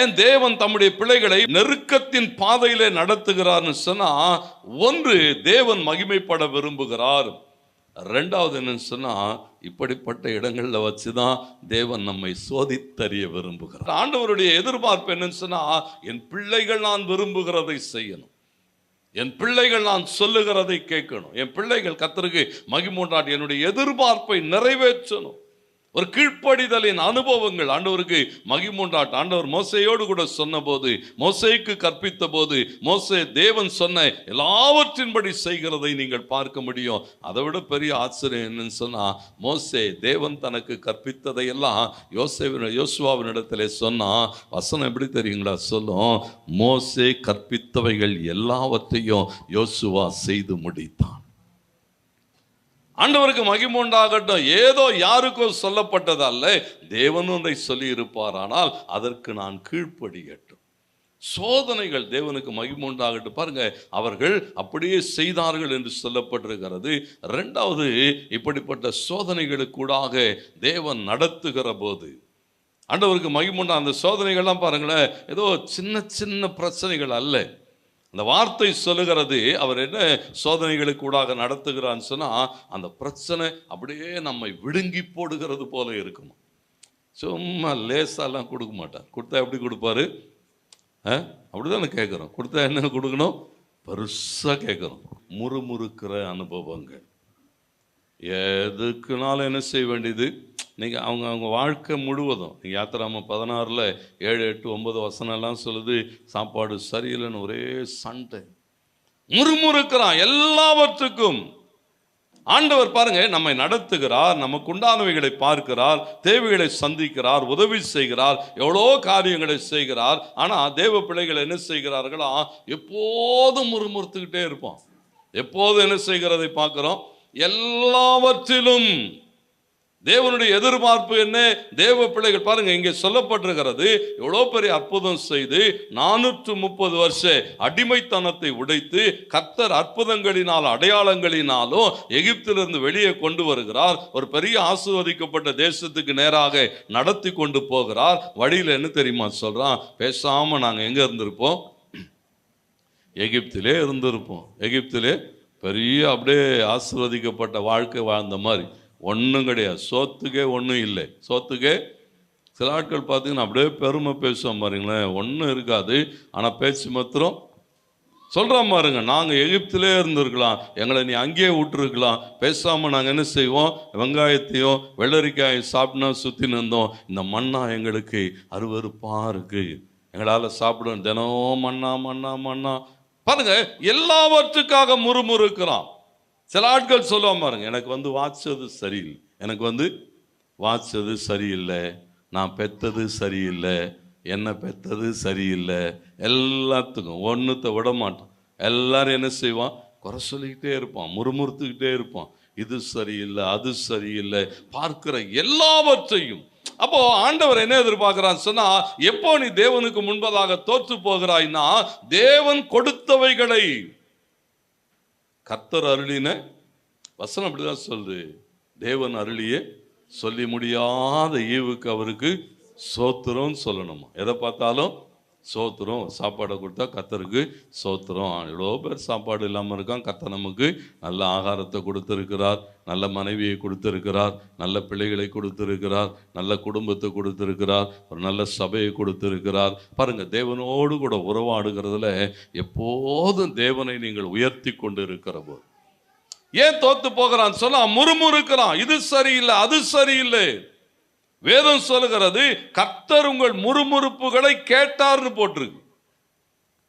ஏன் தேவன் தம்முடைய பிள்ளைகளை நெருக்கத்தின் பாதையிலே நடத்துகிறார்னு சொன்னா ஒன்று தேவன் மகிமைப்பட விரும்புகிறார். ரெண்டாவது என்னன்னு சொன்னா இப்படிப்பட்ட இடங்கள்ல வச்சுதான் தேவன் நம்மை சோதித்தறிய விரும்புகிறார். ஆண்டவருடைய எதிர்பார்ப்பு என்னன்னு சொன்னா என் பிள்ளைகள் நான் விரும்புகிறதை செய்யணும். என் பிள்ளைகள் நான் சொல்லுகிறதை கேட்கணும். என் பிள்ளைகள் கத்தருக்கு மகிமுண்டாட்டி என்னுடைய எதிர்பார்ப்பை நிறைவேற்றணும். ஒரு கீழ்ப்படிதலின் அனுபவங்கள். ஆண்டவருக்கு மகிமுண்டாட்டு ஆண்டவர் மோசையோடு கூட சொன்னபோது மோசைக்கு கற்பித்த போது மோசே தேவன் சொன்ன எல்லாவற்றின்படி செய்கிறதை நீங்கள் பார்க்க முடியும். அதை விட பெரிய ஆச்சரியம் என்னன்னு சொன்னால் மோசே தேவன் தனக்கு கற்பித்ததை எல்லாம் யோசேவின் யோசுவாவின் இடத்துல வசனம் எப்படி தெரியுங்களா? சொல்லும் மோசே கற்பித்தவைகள் எல்லாவற்றையும் யோசுவா செய்து முடித்தான். ஆண்டவருக்கு மகிமுண்டாகட்டும் ஏதோ யாருக்கோ சொல்லப்பட்டதல்ல. தேவன் ஒன்றை சொல்லி இருப்பாரானால் அதற்கு நான் கீழ்ப்படியட்டும். சோதனைகள் தேவனுக்கு மகிமுண்டாகட்டும் பாருங்க அவர்கள் அப்படியே செய்தார்கள் என்று சொல்லப்பட்டிருக்கிறது. ரெண்டாவது இப்படிப்பட்ட சோதனைகளுக்கூடாக தேவன் நடத்துகிற போது ஆண்டவருக்கு மகிமுண்டா அந்த சோதனைகள்லாம் பாருங்களேன் ஏதோ சின்ன சின்ன பிரச்சனைகள் அல்ல. அந்த வார்த்தை சொல்லுகிறது அவர் என்ன சோதனைகளுக்கு கூடாக நடத்துகிறான்னு சொன்னால் அந்த பிரச்சனை அப்படியே நம்மை விழுங்கி போடுகிறது போல இருக்குமா? சும்மா லேசாலாம் கொடுக்க மாட்டார். கொடுத்தா எப்படி கொடுப்பாரு? ஆ? அப்படிதானே கேட்குறோம். கொடுத்தா என்ன கொடுக்கணும்? பெருசாக கேட்குறோம். முறுமுறுக்கிற அனுபவங்கள். எதுக்குனாலும் என்ன செய்ய வேண்டியது? நீங்கள் அவங்க அவங்க வாழ்க்கை முழுவதும் யாத்திராம பதினாறில் ஏழு எட்டு ஒம்பது வசனம்லாம் சொல்லுது சாப்பாடு சரியில்லைன்னு ஒரே சண்டை. முறுமுறுக்கிறான் எல்லாவற்றுக்கும். ஆண்டவர் பாருங்க நம்மை நடத்துகிறார் நமக்கு உண்டானவைகளை பார்க்கிறார் தேவைகளை சந்திக்கிறார் உதவி செய்கிறார் எவ்வளோ காரியங்களை செய்கிறார். ஆனால் தேவ பிள்ளைகள் என்ன செய்கிறார்களா எப்போதும் முறுமுறுத்துக்கிட்டே இருப்பான். எப்போதும் என்ன செய்கிறதை பார்க்குறோம்? எல்லாவற்றிலும். தேவனுடைய எதிர்பார்ப்பு என்ன? தேவ பிள்ளைகள் பாருங்க இங்கே சொல்லப்பட்டிருக்கிறது எவ்வளோ பெரிய அற்புதம் செய்து நானூற்று முப்பது வருஷ அடிமைத்தனத்தை உடைத்து கத்தர் அற்புதங்களினால் அடையாளங்களினாலும் எகிப்திலிருந்து வெளியே கொண்டு வருகிறார். ஒரு பெரிய ஆசீர்வதிக்கப்பட்ட தேசத்துக்கு நேராக நடத்தி கொண்டு போகிறார். வழியில் என்ன தெரியுமா சொல்கிறான் பேசாமல் நாங்கள் எங்கே இருந்திருப்போம்? எகிப்திலே இருந்திருப்போம். எகிப்திலே பெரிய அப்படியே ஆசீர்வதிக்கப்பட்ட வாழ்க்கை வாழ்ந்த மாதிரி. ஒன்றும் கிடையாது. சோத்துக்கே ஒன்றும் இல்லை. சோத்துக்கே சில ஆட்கள் பார்த்தீங்கன்னா அப்படியே பெருமை பேசுவோம் பாருங்களேன். ஒன்றும் இருக்காது. ஆனால் பேச்சு மாத்திரம் சொல்கிறோம் பாருங்க. நாங்கள் எகிப்திலே இருந்திருக்கலாம். எங்களை நீ அங்கேயே விட்டுருக்கலாம். பேசாமல் நாங்கள் என்ன செய்வோம்? வெங்காயத்தையும் வெள்ளரிக்காயும் சாப்பிட்னா சுற்றி நின்றோம் இந்த மண்ணா எங்களுக்கு அருவருப்பாக இருக்குது எங்களால் சாப்பிடும் தினம் மண்ணா மண்ணா மண்ணா. பாருங்க. எல்லாவற்றுக்காக முறுமுறுக்கிறான். சில ஆட்கள் சொல்லுவான் பாருங்க எனக்கு வந்து வாச்சது சரியில்லை. எனக்கு வந்து வாச்சது சரியில்லை. நான் பெத்தது சரியில்லை. என்ன பெத்தது சரியில்லை. எல்லாத்துக்கும் ஒன்றுத்தை விட மாட்டான். எல்லாரும் என்ன செய்வான்? குறை சொல்லிக்கிட்டே இருப்பான் முறுமுறுத்துக்கிட்டே இருப்பான். இது சரியில்லை அது சரியில்லை. பார்க்கிற எல்லாவற்றையும். அப்போ ஆண்டவர் என்ன எதிர்பார்க்கிறான் சொன்னா எப்போ நீ தேவனுக்கு முன்பதாக தோற்று போகிறாய்னா தேவன் கொடுத்தவைகளை கர்த்தர் அருளின வசனம் அப்படிதான் சொல்லுது. தேவன் அருளிய சொல்லி முடியாத ஈவுக்கு அவருக்கு சோத்திரம் சொல்லணுமா? எதை பார்த்தாலும் சோத்துறோம் சாப்பாடை கொடுத்தா கத்தருக்கு சோத்துறோம். எவ்வளோ பேர் சாப்பாடு இல்லாமல் இருக்கான்? கத்த நமக்கு நல்ல ஆகாரத்தை கொடுத்துருக்கிறார் நல்ல மனைவியை கொடுத்துருக்கிறார் நல்ல பிள்ளைகளை கொடுத்துருக்கிறார் நல்ல குடும்பத்தை கொடுத்துருக்கிறார் ஒரு நல்ல சபையை கொடுத்துருக்கிறார். பாருங்கள் தேவனோடு கூட உறவாடுகிறதுல எப்போதும் தேவனை நீங்கள் உயர்த்தி கொண்டு இருக்கிற போது ஏன் தோத்து போகிறான்? சொல்ல முறுமுறுக்கிறான். இது சரியில்லை அது சரியில்லை. வேதம் சொல்லுகிறது கர்த்தர் உங்கள் முறுமுறுப்புகளை கேட்டார்னு போட்டிருக்கு.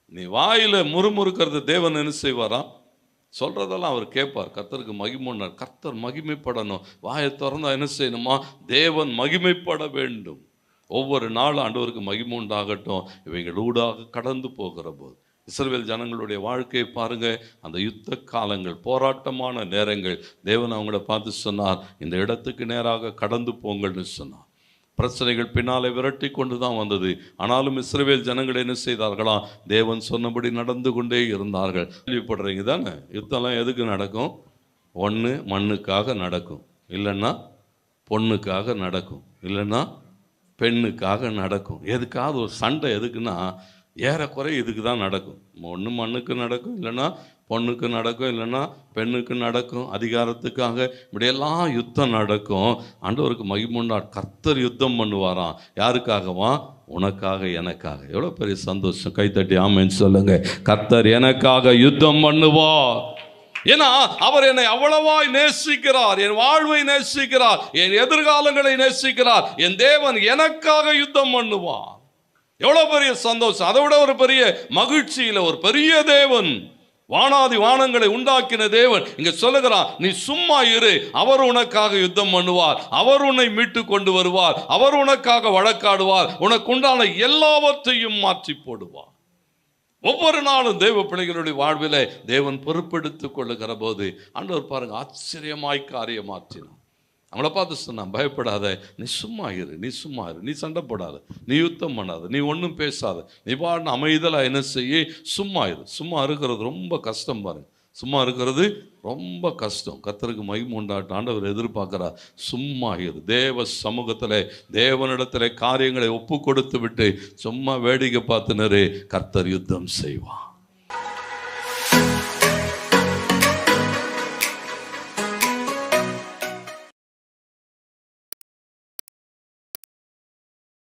நீ வாயில முறுமுறுக்கிறது தேவன் என்ன செய்வாராம் சொல்றதெல்லாம் அவர் கேட்பார். கர்த்தருக்கு மகிமன்னார் கர்த்தர் மகிமைப்படணும். வாயை திறந்தா என்ன செய்யணுமா? தேவன் மகிமைப்பட வேண்டும். ஒவ்வொரு நாளும் ஆண்டவருக்கு மகிமுண்டாகட்டும் இவைகள் ஊடாக கடந்து போகிற போது. இஸ்ரவேல் ஜனங்களுடைய வாழ்க்கையை பாருங்க. அந்த யுத்த காலங்கள் போராட்டமான நேரங்கள். தேவன் அவங்கள பார்த்து சொன்னார் இந்த இடத்துக்கு நேராக கடந்து போங்கள்னு சொன்னார். பிரச்சனைகள் பின்னாலே விரட்டி கொண்டு தான் வந்தது. ஆனாலும் இஸ்ரவேல் ஜனங்கள் என்ன செய்தார்களா? தேவன் சொன்னபடி நடந்து கொண்டே இருந்தார்கள். கேள்விப்படுறீங்க தானே? யுத்தம்லாம் எதுக்கு நடக்கும்? ஒன்று மண்ணுக்காக நடக்கும். இல்லைன்னா பொண்ணுக்காக நடக்கும். இல்லைன்னா பெண்ணுக்காக நடக்கும். எதுக்காவது ஒரு சண்டை எதுக்குன்னா ஏறக்குறை இதுக்கு தான் நடக்கும். ஒன்று மண்ணுக்கு நடக்கும் இல்லைன்னா பொண்ணுக்கு நடக்கும் இல்லைன்னா பெண்ணுக்கு நடக்கும் அதிகாரத்துக்காக இப்படியெல்லாம் யுத்தம் நடக்கும். ஆண்டவருக்கு மகிமுண்டா கர்த்தர் யுத்தம் பண்ணுவாராம். யாருக்காகவா? உனக்காக எனக்காக. எவ்வளோ பெரிய சந்தோஷம். கைத்தட்டி ஆமைன்னு சொல்லுங்க. கர்த்தர் எனக்காக யுத்தம் பண்ணுவார். ஏன்னா அவர் என்னை அவ்வளவாய் நேசிக்கிறார். என் வாழ்வை நேசிக்கிறார். என் எதிர்காலங்களை நேசிக்கிறார். என் தேவன் எனக்காக யுத்தம் பண்ணுவார். எவ்வளோ பெரிய சந்தோஷம். அதை விட ஒரு பெரிய மகிழ்ச்சியில் ஒரு பெரிய தேவன். வானாதி வானங்களை உண்டாக்கின தேவன். இங்க சொல்லுகிறான் நீ சும்மா இரு. அவர் உனக்காக யுத்தம் பண்ணுவார். அவர் உன்னை மீட்டு கொண்டு வருவார். அவர் உனக்காக வழக்காடுவார். உனக்கு உண்டான எல்லாவற்றையும் மாற்றி போடுவார். ஒவ்வொரு நாளும் தெய்வ பிள்ளைகளுடைய வாழ்வில் தேவன் பொறுப்பெடுத்துக் கொள்ளுகிற போது அன்றவர் பாருங்க ஆச்சரியமாய் காரியம் மாற்றினார் அவங்கள பார்த்து சொன்னான் பயப்படாத நீ சும்மா இரு நீ சும்மா இரு நீ சண்டை போடாத நீ யுத்தம் பண்ணாத நீ ஒன்றும் பேசாத நீ பாடின அமைதலாக என்ன செய்ய சும்மா இரு சும்மா இருக்கிறது ரொம்ப கஷ்டம் பாருங்க. சும்மா இருக்கிறது ரொம்ப கஷ்டம். கர்த்தருக்கு மகிமை உண்டாட்ட ஆண்டவர் எதிர்பார்க்கிறார் சும்மா இரு. தேவ சமூகத்தில் தேவனிடத்தில் காரியங்களை ஒப்பு கொடுத்து விட்டு சும்மா வேடிக்கை பார்த்துனரு கர்த்தர் யுத்தம் செய்வான்